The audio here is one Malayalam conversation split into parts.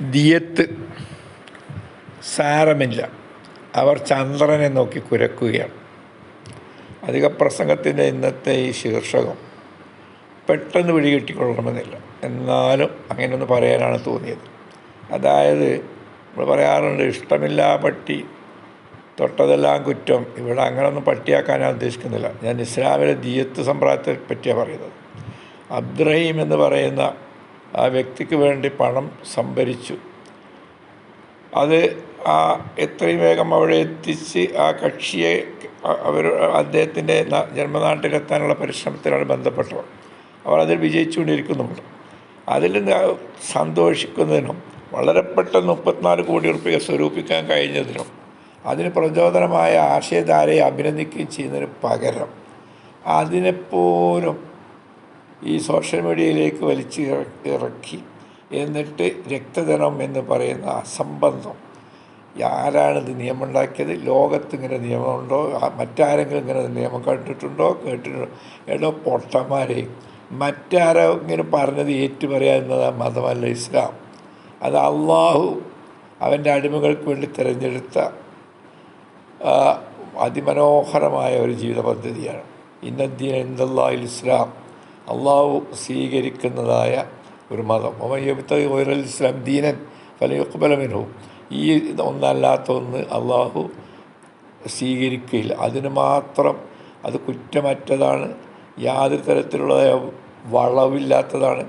ദിയത്ത്. സാരമില്ല. അവർ ചന്ദ്രനെ നോക്കി കുരക്കുകയാണ്. അധിക പ്രസംഗത്തിന്റെ ഇന്നത്തെ ഈ ശീർഷകം പെട്ടെന്ന് പിടികിട്ടിക്കൊള്ളണമെന്നില്ല. എന്നാലും അങ്ങനെയൊന്ന് പറയാനാണ് തോന്നിയത്. അതായത് നമ്മൾ പറയാറുണ്ട് ഇഷ്ടമില്ല പട്ടി തൊട്ടതെല്ലാം കുറ്റം. ഇവിടെ അങ്ങനെയൊന്നും പട്ടിയാക്കാൻ ഞാൻ ഉദ്ദേശിക്കുന്നില്ല. ഞാൻ ഇസ്ലാമിലെ ദിയത്ത് സമ്പ്രദായത്തെ പറ്റിയാണ് പറയുന്നത്. അബ്ദുറഹീം എന്ന് പറയുന്ന ആ വ്യക്തിക്ക് വേണ്ടി പണം സംഭരിച്ചു. അത് ആ എത്രയും വേഗം അവിടെ എത്തിച്ച് ആ കക്ഷിയെ അവർ അദ്ദേഹത്തിന്റെ ജന്മനാട്ടിലെത്താനുള്ള പരിശ്രമത്തിലാണ് ബന്ധപ്പെട്ടവർ. അവർ അതിൽ വിജയിച്ചുകൊണ്ടിരിക്കുന്നുണ്ട് അതിൽ സന്തോഷിക്കുന്നതിനും വളരെ പെട്ടെന്ന് മുപ്പത്തിനാല് കോടി റുപ്യ സ്വരൂപിക്കാൻ കഴിഞ്ഞതിനും അതിന് പ്രചോദനമായ ആശയധാരയെ അഭിനന്ദിക്കുകയും ചെയ്യുന്നതിന് പകരം അതിനെപ്പോലും ഈ സോഷ്യൽ മീഡിയയിലേക്ക് വലിച്ചു ഇറക്കി. എന്നിട്ട് രക്തധനം എന്ന് പറയുന്ന അസംബന്ധം. ആരാണിത് നിയമം ഉണ്ടാക്കിയത് ലോകത്ത് ഇങ്ങനെ നിയമമുണ്ടോ? മറ്റാരെങ്കിലും ഇങ്ങനെ നിയമം കണ്ടിട്ടുണ്ടോ? കേട്ടിട്ടുണ്ടോ? എടോ പൊട്ടന്മാരെ മറ്റാരോ ഇങ്ങനെ പറഞ്ഞത് ഏറ്റുപറയാവുന്നത് മതമല്ല ഇസ്ലാം. അത് അള്ളാഹു അവന്റെ അടിമകൾക്ക് വേണ്ടി തിരഞ്ഞെടുത്ത അതിമനോഹരമായ ഒരു ജീവിത പദ്ധതിയാണ് ഇന്നദ്ദീൻ എന്തല്ലാ ഇസ്ലാം. അള്ളാഹു സ്വീകരിക്കുന്നതായ ഒരു മതം. ഒമയ്യബത്തൽ ഓരൽ ഇസ്ലാം ദീനൻ ഫലയുക്ബലമിനു ഈ ഒന്നല്ലാത്ത ഒന്ന് അള്ളാഹു സ്വീകരിക്കുകയില്ല. അതിന് മാത്രം അത് കുറ്റമറ്റതാണ് യാതൊരു തരത്തിലുള്ള വളവില്ലാത്തതാണ്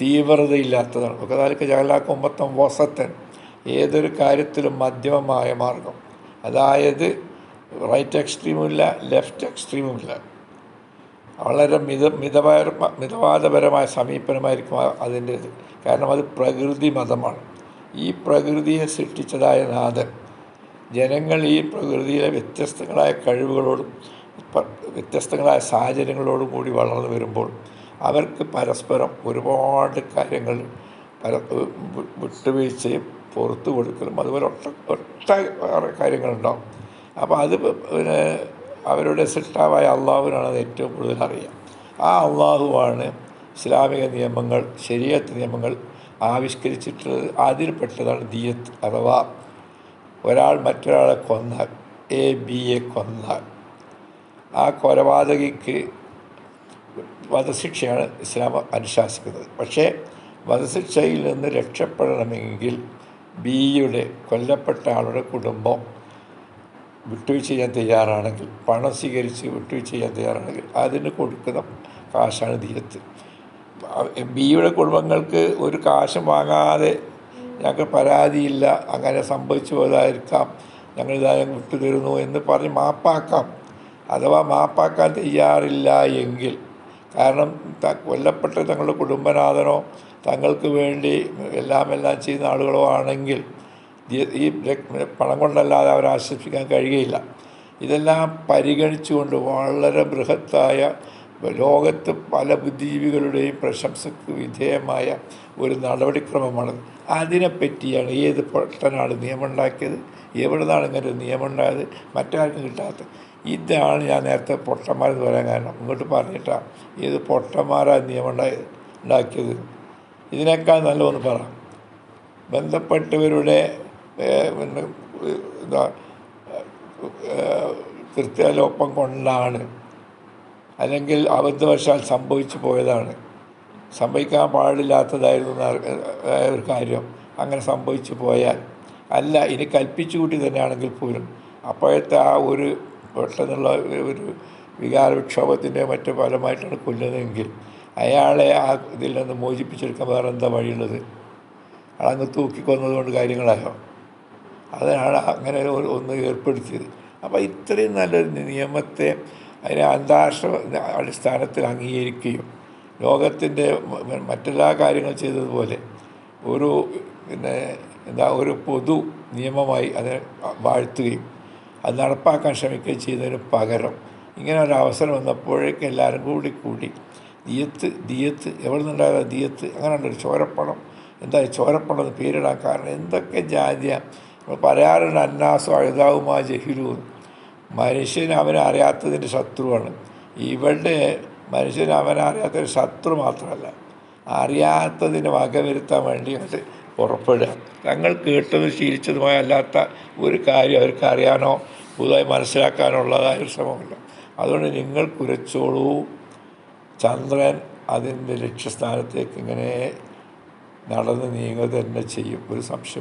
തീവ്രതയില്ലാത്തതാണ്. ഒക്കെ താലക്ക് ജഗലാക്കുമ്പത്തം വസത്തൻ. ഏതൊരു കാര്യത്തിലും മധ്യമമായ മാർഗം. അതായത് റൈറ്റ് എക്സ്ട്രീമുമില്ല ലെഫ്റ്റ് എക്സ്ട്രീമുമില്ല വളരെ മിത മിതപര മിതവാദപരമായ സമീപനമായിരിക്കും അതിന്റെ ഇത്. കാരണം അത് പ്രകൃതി മതമാണ്. ഈ പ്രകൃതിയെ സൃഷ്ടിച്ചതായ നാഥൻ. ജനങ്ങൾ ഈ പ്രകൃതിയിലെ വ്യത്യസ്തങ്ങളായ കഴിവുകളോടും വ്യത്യസ്തങ്ങളായ സാഹചര്യങ്ങളോടും കൂടി വളർന്നു വരുമ്പോൾ അവർക്ക് പരസ്പരം ഒരുപാട് കാര്യങ്ങൾ പര വിട്ടുവീഴ്ചയും പുറത്തു കൊടുക്കലും അതുപോലെ ഒട്ട ഒട്ട കാര്യങ്ങളുണ്ടാവും. അപ്പോൾ അത് പിന്നെ അവരുടെ സൃഷ്ടാവായ അള്ളാഹുവിനാണ് ഏറ്റവും കൂടുതൽ അറിയാം ആ അള്ളാഹുവാണ് ഇസ്ലാമിക നിയമങ്ങൾ ശരിയത്ത് നിയമങ്ങൾ ആവിഷ്കരിച്ചിട്ടുള്ളത്. അതിൽപ്പെട്ടതാണ് ദിയത്ത് അഥവാ ഒരാൾ മറ്റൊരാളെ കൊന്നാൽ എ ബി എ കൊന്നാൽ. ആ കൊലപാതകിക്ക് വധശിക്ഷയാണ് ഇസ്ലാം അനുശാസിക്കുന്നത്. പക്ഷേ വധശിക്ഷയിൽ നിന്ന് രക്ഷപ്പെടണമെങ്കിൽ ബിയുടെ കൊല്ലപ്പെട്ട ആളുടെ കുടുംബം വിട്ടുവീഴ്ച ചെയ്യാൻ തയ്യാറാണെങ്കിൽ പണം സ്വീകരിച്ച് വിട്ടുവീഴ്ച ചെയ്യാൻ തയ്യാറാണെങ്കിൽ അതിന് കൊടുക്കുന്ന കാശാണ് ധീരത്ത് ബിയുടെ കുടുംബങ്ങൾക്ക് ഒരു കാശും വാങ്ങാതെ ഞങ്ങൾക്ക് പരാതിയില്ല അങ്ങനെ സംഭവിച്ചു പോയതായിരിക്കാം ഞങ്ങൾ ഇതായാലും വിട്ടുതരുന്നു എന്ന് പറഞ്ഞ് മാപ്പാക്കാം. അഥവാ മാപ്പാക്കാൻ തയ്യാറില്ല എങ്കിൽ കാരണം കൊല്ലപ്പെട്ട തങ്ങളുടെ കുടുംബനാഥനോ തങ്ങൾക്ക് വേണ്ടി എല്ലാം എല്ലാം ചെയ്യുന്ന ആളുകളോ ആണെങ്കിൽ ഈ പണം കൊണ്ടല്ലാതെ അവരെ ആശ്വസിപ്പിക്കാൻ കഴിയുകയില്ല. ഇതെല്ലാം പരിഗണിച്ചുകൊണ്ട് വളരെ ബൃഹത്തായ ലോകത്ത് പല ബുദ്ധിജീവികളുടെയും പ്രശംസക്ക് വിധേയമായ ഒരു നടപടിക്രമമാണ്. അതിനെപ്പറ്റിയാണ് ഏത് പൊട്ടനാണ് നിയമമുണ്ടാക്കിയത് എവിടെ നിന്നാണ് ഇങ്ങനെ ഒരു നിയമമുണ്ടായത് മറ്റാർക്കും കിട്ടാത്തത്. ഇതാണ് ഞാൻ നേരത്തെ പൊട്ടന്മാരെന്ന് പറയാൻ കാരണം. ഇങ്ങോട്ട് പറഞ്ഞിട്ടാണ് ഏത് പൊട്ടന്മാരാണ് നിയമം ഉണ്ടായത് ഉണ്ടാക്കിയത്. ഇതിനേക്കാൾ നല്ലതൊന്ന് പറ. ബന്ധപ്പെട്ടവരുടെ പിന്നെ എന്താ കൃത്യലോപ്പം കൊണ്ടാണ്. അല്ലെങ്കിൽ അബദ്ധവശാൽ സംഭവിച്ചു പോയതാണ്. സംഭവിക്കാൻ പാടില്ലാത്തതായിരുന്നു ഒരു കാര്യം. അങ്ങനെ സംഭവിച്ചു പോയാൽ. അല്ല ഇനി കൽപ്പിച്ചു കൂട്ടി തന്നെയാണെങ്കിൽ പോലും. അപ്പോഴത്തെ ആ ഒരു പെട്ടെന്നുള്ള ഒരു വികാരവിക്ഷോഭത്തിന്റെ മറ്റു ഫലമായിട്ടാണ് കൊല്ലുന്നതെങ്കിൽ അയാളെ ആ ഇതിൽ നിന്ന് മോചിപ്പിച്ചെടുക്കാൻ വേറെ എന്താ വഴിയുള്ളത്? അളങ്ങ് തൂക്കിക്കൊന്നതുകൊണ്ട് കാര്യങ്ങളായോ? അതിനാണ് അങ്ങനെ ഒന്ന് ഏർപ്പെടുത്തിയത്. അപ്പോൾ ഇത്രയും നല്ലൊരു നിയമത്തെ അതിനെ അന്താരാഷ്ട്ര അടിസ്ഥാനത്തിൽ അംഗീകരിക്കുകയും ലോകത്തിന്റെ മറ്റെല്ലാ കാര്യങ്ങൾ ചെയ്തതുപോലെ ഒരു പിന്നെ എന്താ ഒരു പൊതു നിയമമായി അതിനെ വാഴ്ത്തുകയും അത് നടപ്പാക്കാൻ ശ്രമിക്കുകയും ചെയ്തതിന് പകരം ഇങ്ങനെ ഒരു അവസരം വന്നപ്പോഴേക്കും എല്ലാവരും കൂടി കൂടി ദിയത്ത് ദിയത്ത് എവിടെ നിന്നുണ്ടായാലും ദിയത്ത് അങ്ങനെ ഉണ്ടൊരു ചോരപ്പണം എന്താ ചോരപ്പണം എന്ന് പേരിടാൻ കാരണം എന്തൊക്കെ ജാതിയാണ് പറയാറുണ്ട് അന്നാസും അഴുതാവുമാ ജഹിലു മനുഷ്യൻ അവനെ അറിയാത്തതിന്റെ ശത്രുവാണ്. ഇവിടെ മനുഷ്യൻ അവനെ ശത്രു മാത്രമല്ല. അറിയാത്തതിന് വകവരുത്താൻ അത് പുറപ്പെടുക. തങ്ങൾ കേട്ടതും ശീലിച്ചതുമായ അല്ലാത്ത ഒരു കാര്യം അവർക്ക് അറിയാനോ പുതുതായി മനസ്സിലാക്കാനോ ഉള്ളതായ ഒരു ശ്രമമില്ല. അതുകൊണ്ട് നിങ്ങൾ കുരച്ചോളൂ. ചന്ദ്രൻ അതിന്റെ ലക്ഷ്യസ്ഥാനത്തേക്ക് ഇങ്ങനെ നടന്ന് നീങ്ങുക തന്നെ ചെയ്യും. ഒരു സംശയം